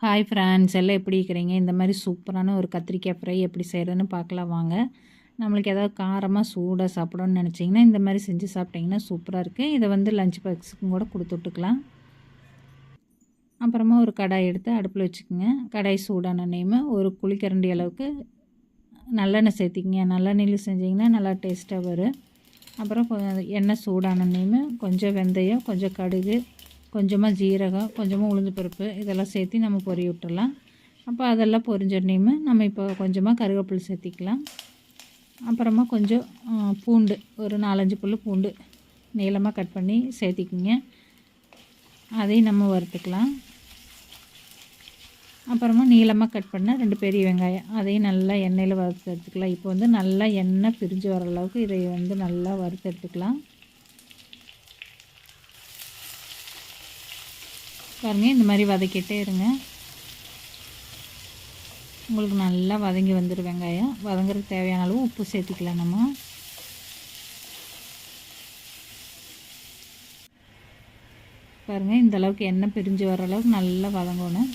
Hi friends எல்லாம் எப்படி இருக்கிறீங்க? இந்த மாதிரி சூப்பரான ஒரு கத்திரிக்காய் ஃப்ரை எப்படி செய்கிறதுன்னு பார்க்கலாம் வாங்க. நம்மளுக்கு ஏதாவது காரமாக சூடாக சாப்பிடணும்னு நினச்சிங்கன்னா இந்த மாதிரி செஞ்சு சாப்பிட்டிங்கன்னா சூப்பராக இருக்குது இதை வந்து லஞ்ச் பாக்ஸுக்கும் கூட கொடுத்து விட்டுக்கலாம். அப்புறமா ஒரு கடாய் எடுத்து அடுப்பில் வச்சுக்கோங்க. கடாய் சூடான நேமு ஒரு குளிக்கரண்டி அளவுக்கு நல்லெண்ணெய் சேர்த்திக்கிங்க. நல்லெண்ணெயில் செஞ்சிங்கன்னா நல்லா டேஸ்ட்டாக வரும். அப்புறம் எண்ணெய் சூடான நேமு கொஞ்சம் வெந்தயம் கொஞ்சம் கடுகு கொஞ்சமாக ஜீரகம் கொஞ்சமாக உளுந்து பருப்பு இதெல்லாம் சேர்த்து நம்ம பொறி விட்டுடலாம். அப்போ அதெல்லாம் பொரிஞ்சோடனையுமே நம்ம இப்போ கொஞ்சமாக கருவேப்பிலை சேர்த்திக்கலாம். அப்புறமா கொஞ்சம் பூண்டு ஒரு நாலஞ்சு புல் பூண்டு நீளமாக கட் பண்ணி சேர்த்திக்கிங்க. அதையும் நம்ம வறுத்துக்கலாம். அப்புறமா நீளமாக கட் பண்ணால் ரெண்டு பெரிய வெங்காயம் அதையும் நல்லா எண்ணெயில் வறுத்து எடுத்துக்கலாம். இப்போ வந்து நல்லா எண்ணெய் பிரிஞ்சு வர அளவுக்கு இதை வந்து நல்லா வறுத்து எடுத்துக்கலாம். பாருங்கள் இந்த மாதிரி வதக்கிட்டே இருங்க. உங்களுக்கு நல்லா வதங்கி வந்துடும் வெங்காயம். வதங்குறதுக்கு தேவையான அளவு உப்பு சேர்த்துக்கலாம் நம்ம. பாருங்கள் இந்த அளவுக்கு எண்ணெய் பிரிஞ்சு வர அளவுக்கு நல்லா வதங்கணும்.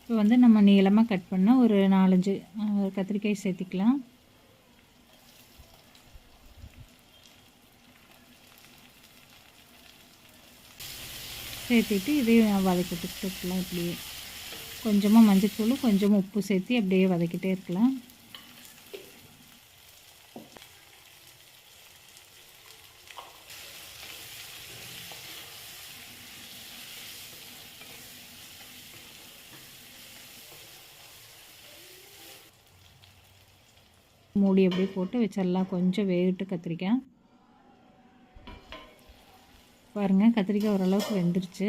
இப்போ வந்து நம்ம நீளமாக கட் பண்ணால் ஒரு நாலஞ்சு கத்திரிக்காய் சேர்த்திக்கலாம். சேர்த்துட்டு இதையும் வதக்கிட்டு இருக்கலாம் இப்படியே. கொஞ்சமாக மஞ்சத்தூள் கொஞ்சமாக உப்பு சேர்த்து அப்படியே வதக்கிட்டே இருக்கலாம். மூடி அப்படியே போட்டு வச்சிடலாம். கொஞ்சம் வேகிட்டு கத்திரிக்காய். பாருங்கள் கத்திரிக்காய் ஓரளவுக்கு வெந்துருச்சு.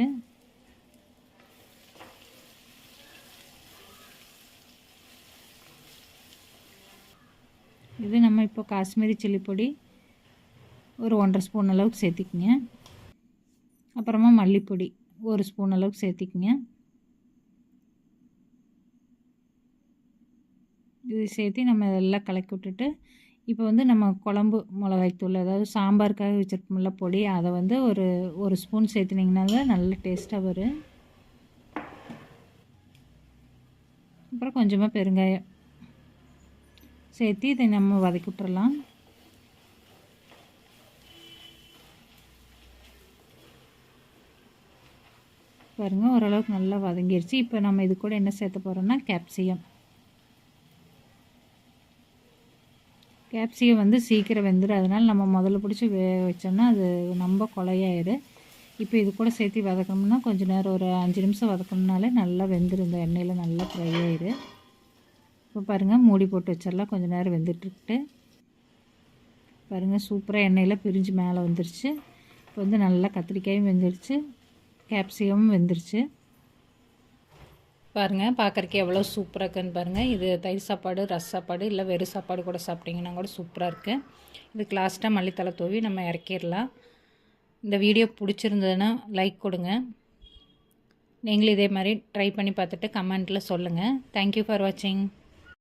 இது நம்ம இப்போ காஷ்மீரி சில்லி பொடி ஒரு ஒன்றரை ஸ்பூன் அளவுக்கு சேர்த்திக்கிங்க. அப்புறமா மல்லிப்பொடி ஒரு ஸ்பூன் அளவுக்கு சேர்த்திக்கிங்க. இது சேர்த்து நம்ம இதெல்லாம் கலக்கி விட்டுட்டு இப்போ வந்து நம்ம குழம்பு மிளகாய்த்தூள் அதாவது சாம்பாருக்காக வச்சுருப்போம்ல பொடி அதை வந்து ஒரு ஒரு ஸ்பூன் சேர்த்துனிங்கன்னா நல்ல டேஸ்ட்டாக வரும். அப்புறம் கொஞ்சமாக பெருங்காயம் சேர்த்து இதை நம்ம வதக்கி விட்டுறலாம். பாருங்கள் ஓரளவுக்கு நல்லா வதங்கிருச்சு. இப்போ நம்ம இது கூட என்ன சேர்த்த போகிறோம்னா கேப்சியம். கேப்சிகம் வந்து சீக்கிரம் வெந்துடும் அதனால் நம்ம முதல்ல பிடிச்சி வேக வச்சோம்னா அது ரொம்ப கொலையாயிடும். இப்போ இது கூட சேர்த்து வதக்கணும்னா கொஞ்சம் நேரம் ஒரு அஞ்சு நிமிஷம் வதக்கணுனாலே நல்லா வெந்துடும் இந்த எண்ணெயில் நல்லா ஃப்ரை ஆயிடும் இப்போ பாருங்கள் மூடி போட்டு வச்சிடலாம். கொஞ்சம் நேரம் வெந்துட்டுருக்கிட்டு பாருங்கள் சூப்பராக எண்ணெயில் பிரிஞ்சு மேலே வந்துருச்சு. இப்போ வந்து நல்லா கத்திரிக்காயும் வெந்துருச்சு. கேப்சிகமும் வெந்துருச்சு. பாருங்கள் பார்க்குறக்கே எவ்வளோ சூப்பராக இருக்குன்னு பாருங்கள் இது தயிர் சாப்பாடு ரஸ் சாப்பாடு இல்லை வெறும் சாப்பாடு கூட சாப்பிட்டிங்கன்னா கூட சூப்பராக இருக்குது இதுக்கு லாஸ்ட்டாக மல்லித்தலை தூவி நம்ம இறக்கிடலாம். இந்த வீடியோ பிடிச்சிருந்ததுன்னா லைக் கொடுங்க. நீங்களும் இதே மாதிரி ட்ரை பண்ணி பார்த்துட்டு கமெண்ட்டில் சொல்லுங்கள் தேங்க்யூ ஃபார் வாட்சிங்